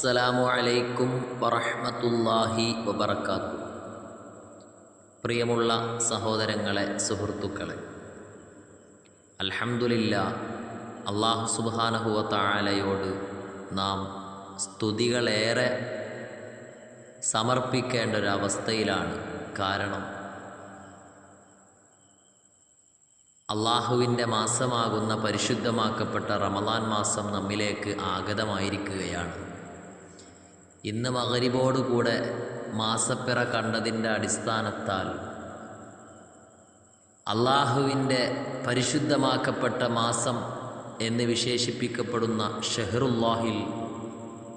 അസ്സലാമു അലൈക്കും വറഹ്മത്തുള്ളാഹി വബർക്കാത്തു പ്രിയമുള്ള സഹോദരങ്ങളെ സുഹൃത്തുക്കളെ അൽഹംദുലില്ല അള്ളാഹു സുബ്ഹാനഹു വതആലയോട് നാം സ്തുതികളേറെ സമർപ്പിക്കേണ്ട ഒരവസ്ഥയിലാണ് കാരണം അള്ളാഹുവിന്റെ മാസമാകുന്ന പരിശുദ്ധമാക്കപ്പെട്ട റമദാൻ മാസം നമ്മിലേക്ക് ആഗതമായിരിക്കുകയാണ്. ഇന്ന് മകരിബോടുകൂടെ മാസപ്പിറ കണ്ടതിന്റെ അടിസ്ഥാനത്താൽ അള്ളാഹുവിന്റെ പരിശുദ്ധമാക്കപ്പെട്ട മാസം എന്ന് വിശേഷിപ്പിക്കപ്പെടുന്ന ഷെഹറുല്ലാഹിൽ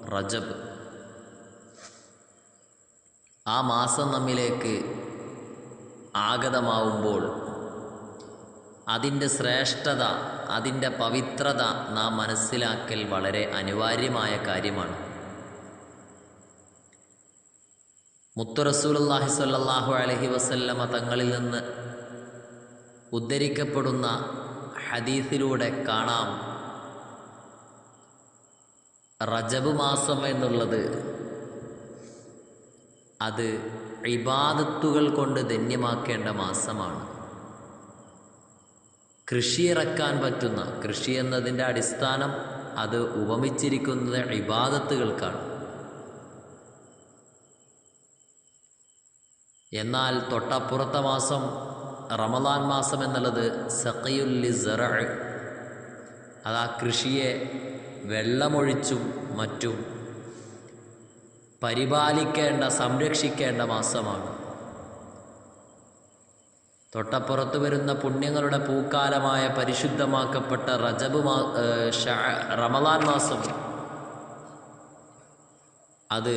റജബ്. ആ മാസം നമ്മിലേക്ക് ആഗതമാവുമ്പോൾ അതിന്റെ ശ്രേഷ്ഠത അതിന്റെ പവിത്രത നാം മനസ്സിലാക്കൽ വളരെ അനിവാര്യമായ കാര്യമാണ്. മുത്തു റസൂലുള്ളാഹി സ്വല്ലല്ലാഹു അലൈഹി വസല്ലമ തങ്ങളിൽ നിന്ന് ഉദ്ധരിക്കപ്പെടുന്ന ഹദീസിലൂടെ കാണാം. റജബ് മാസം എന്നുള്ളത് അത് ഇബാദത്തുകൾ കൊണ്ട് ധന്യമാക്കേണ്ട മാസമാണ്. കൃഷി ഇറക്കാൻ പറ്റുന്ന കൃഷി എന്നതിന്റെ അടിസ്ഥാനം അത് ഉപമിച്ചിരിക്കുന്നത് ഇബാദത്തുകൾക്കാണ്. എന്നാൽ തൊട്ടപ്പുറത്തെ മാസം റമദാൻ മാസം എന്നുള്ളത് സഖയുല്ലി സറ അത് ആ കൃഷിയെ വെള്ളമൊഴിച്ചും മറ്റും പരിപാലിക്കേണ്ട സംരക്ഷിക്കേണ്ട മാസമാണ്. തൊട്ടപ്പുറത്ത് വരുന്ന പുണ്യങ്ങളുടെ പൂക്കാലമായ പരിശുദ്ധമാക്കപ്പെട്ട റജബ് മാ റമദാൻ മാസം. അത്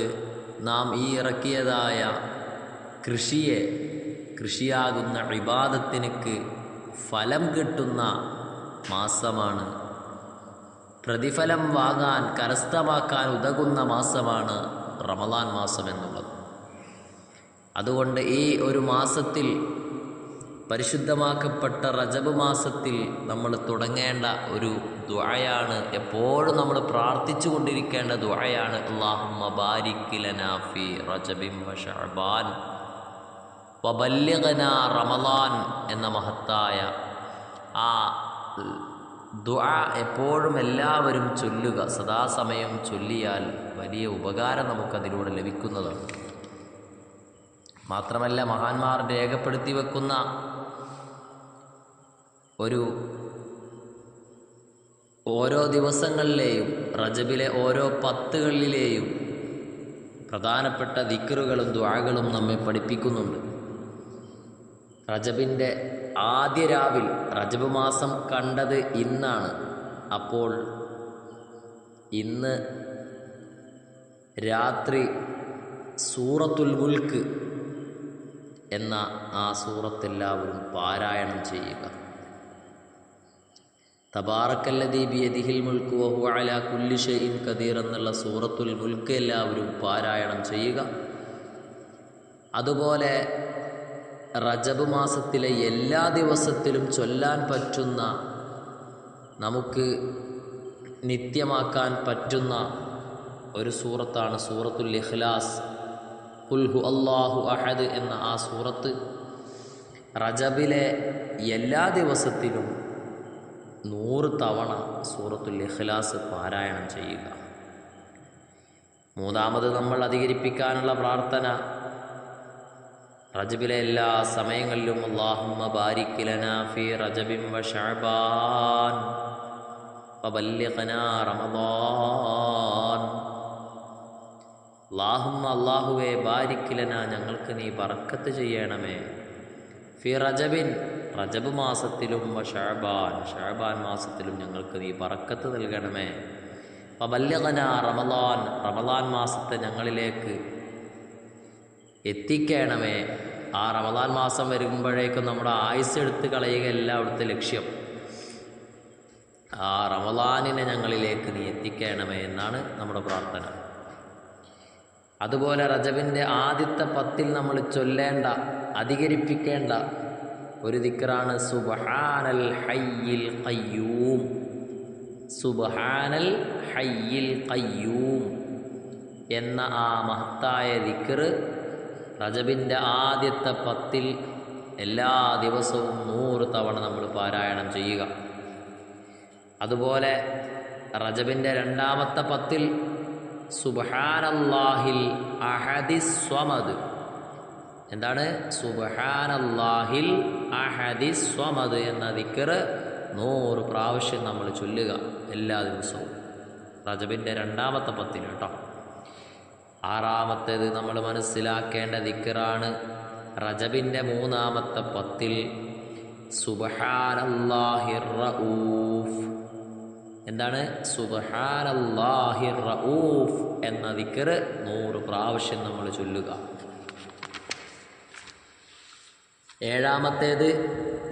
നാം ഈ ഇറക്കിയതായ കൃഷിയെ കൃഷിയാകുന്ന ഇബാദത്തിനക്ക് ഫലം കിട്ടുന്ന മാസമാണ്. പ്രതിഫലം വാങ്ങാൻ കരസ്ഥമാക്കാൻ ഉതകുന്ന മാസമാണ് റമദാൻ മാസം എന്നുള്ളത്. അതുകൊണ്ട് ഈ ഒരു മാസത്തിൽ പരിശുദ്ധമാക്കപ്പെട്ട റജബ് മാസത്തിൽ നമ്മൾ തുടങ്ങേണ്ട ഒരു ദ്വായാണ് എപ്പോഴും നമ്മൾ പ്രാർത്ഥിച്ചു കൊണ്ടിരിക്കേണ്ട ദ്വായാണ് അള്ളാഹുമ്മ ബാരിക് റജബിം ഫി വബല്ലിഗന റമദാൻ എന്ന മഹത്തായ ആ ദുആ എപ്പോഴും എല്ലാവരും ചൊല്ലുക സദാസമയം ചൊല്ലിയാൽ വലിയ ഉപകാരം നമുക്കതിലൂടെ ലഭിക്കുന്നതാണ്. മാത്രമല്ല മഹാന്മാർ രേഖപ്പെടുത്തി വെക്കുന്ന ഒരു ഓരോ ദിവസങ്ങളിലെയും റജബിലെ ഓരോ പത്തുകളിലെയും പ്രധാനപ്പെട്ട ദിക്കറുകളും ദ്വാകളും നമ്മെ പഠിപ്പിക്കുന്നുണ്ട്. റജബിന്റെ ആദ്യ രാവിൽ റജബ് മാസം കണ്ടത് ഇന്നാണ്. അപ്പോൾ ഇന്ന് രാത്രി സൂറത്തുൽ മുൽക്ക് എന്ന ആ സൂറത്തെല്ലാവരും പാരായണം ചെയ്യുക. തബാറക്കല്ലദീ ബിയദിഹിൽ മുൽക്ക് വഹു അല കുല്ലി കദീർ എന്നുള്ള സൂറത്തുൽ മുൽക്ക് എല്ലാവരും പാരായണം ചെയ്യുക. അതുപോലെ റജബ് മാസത്തിലെ എല്ലാ ദിവസത്തിലും ചൊല്ലാൻ പറ്റുന്ന നമുക്ക് നിത്യമാക്കാൻ പറ്റുന്ന ഒരു സൂറത്താണ് സൂറത്തുൽ ഇഖ്ലാസ്. കുൽഹു അള്ളാഹു അഹദ് എന്ന ആ സൂറത്ത് റജബിലെ എല്ലാ ദിവസത്തിലും നൂറ് തവണ സൂറത്തുൽ ഇഖ്ലാസ് പാരായണം ചെയ്യുക. മൂന്നാമത് നമ്മൾ അധികരിപ്പിക്കാനുള്ള പ്രാർത്ഥന റജബിലെ എല്ലാ സമയങ്ങളിലും അള്ളാഹുമ്മ ബാരിക് ലനാ ഫി റജബിം വ ശഅബാൻ വബല്ലിഖന റമദാൻ. അള്ളാഹുമ്മ അള്ളാഹുവെ ബാരിക് ലനാ ഞങ്ങൾക്ക് നീ ബർക്കത്ത് ചെയ്യണമേ. ഫി റജബിൻ റജബ് മാസത്തിലും വ ഷഅബാൻ ഷഅബാൻ മാസത്തിലും ഞങ്ങൾക്ക് നീ ബർക്കത്ത് നൽകണമേ. വബല്ലിഖന റമദാൻ റമദാൻ മാസത്തെ ഞങ്ങളിലേക്ക് എത്തിക്കണമേ. ആ റമദാൻ മാസം വരുമ്പോഴേക്കും നമ്മുടെ ആയുസ് എടുത്ത് കളയുകയല്ല അവിടുത്തെ ലക്ഷ്യം. ആ റമദാനിനെ ഞങ്ങളിലേക്ക് നീ എത്തിക്കണമേ എന്നാണ് നമ്മുടെ പ്രാർത്ഥന. അതുപോലെ റജബിന്റെ ആദ്യത്തെ പത്തിൽ നമ്മൾ ചൊല്ലേണ്ട അധികരിപ്പിക്കേണ്ട ഒരു ദിക്റാണ് സുബഹാനൽ ഹയ്യിൽ കയ്യൂം സുബഹാനൽ ഹയ്യിൽ കയ്യൂം എന്ന ആ മഹത്തായ ദിക്കറ് റജബിന്റെ ആദ്യത്തെ പത്തിൽ എല്ലാ ദിവസവും നൂറ് തവണ നമ്മൾ പാരായണം ചെയ്യുക. അതുപോലെ റജബിന്റെ രണ്ടാമത്തെ പത്തിൽ സുബഹാനല്ലാഹിൽ അഹദിസ്വമദ് എന്താണ്? സുബഹാനല്ലാഹിൽ അഹദിസ്വമദ് എന്ന ദിക്കറ് നൂറ് പ്രാവശ്യം നമ്മൾ ചൊല്ലുക എല്ലാ ദിവസവും. റജബിന്റെ രണ്ടാമത്തെ പത്തിൽ കേട്ടോ. ആറാമത്തേത് നമ്മൾ മനസ്സിലാക്കേണ്ട ദിക്കറാണ് റജബിന്റെ മൂന്നാമത്തെ പത്തിൽ സുബഹാനല്ലാഹിറൂഫ് എന്താണ്? സുബഹാനല്ലാഹിറൂഫ് എന്ന ദിക്കർ നൂറ് പ്രാവശ്യം നമ്മൾ ചൊല്ലുക. ഏഴാമത്തേത്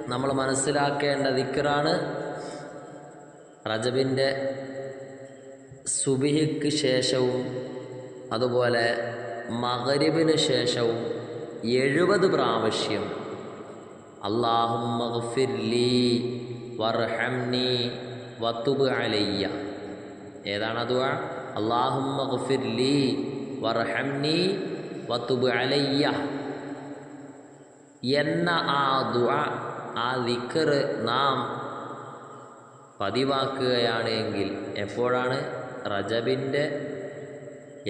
നമ്മൾ മനസ്സിലാക്കേണ്ട ദിക്കറാണ് റജബിന്റെ സുബിഹിക്ക് ശേഷവും അതുപോലെ മകരിബിന് ശേഷവും എഴുപത് പ്രാവശ്യം അള്ളാഹുമ്മഗ്ഫിർലി വർഹംനി വത്തുബ് അലയ്യ. ഏതാണ് ദുആ? അള്ളാഹുമ്മഗ്ഫിർലി വർഹംനി വത്തുബ് അലയ്യ. എന്ന ആ ദുആ ആ ദിക്കർ നാം പതിവാക്കുകയാണെങ്കിൽ എപ്പോഴാണ്? റജബിന്റെ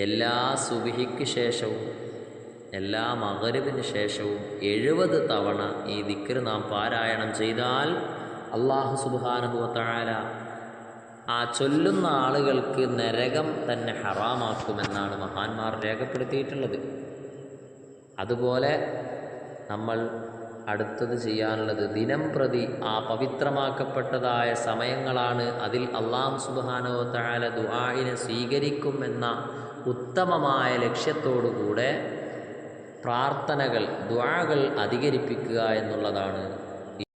എല്ലാ സുബിഹിക്ക് ശേഷവും എല്ലാ മകരുവിന് ശേഷവും എഴുപത് തവണ ഈ ദിക്കർ നാം പാരായണം ചെയ്താൽ അള്ളാഹു സുബാനുഭവത്തായ ആ ചൊല്ലുന്ന ആളുകൾക്ക് നരകം തന്നെ ഹറാമാക്കുമെന്നാണ് മഹാന്മാർ രേഖപ്പെടുത്തിയിട്ടുള്ളത്. അതുപോലെ നമ്മൾ അടുത്തത് ചെയ്യാനുള്ളത് ദിനം പ്രതി ആ പവിത്രമാക്കപ്പെട്ടതായ സമയങ്ങളാണ് അതിൽ അള്ളാഹു സുബാനോ താല ദുആഇനെ സ്വീകരിക്കും എന്ന ഉത്തമമായ ലക്ഷ്യത്തോടുകൂടെ പ്രാർത്ഥനകൾ ദ്വാകൾ അധികരിപ്പിക്കുക എന്നുള്ളതാണ്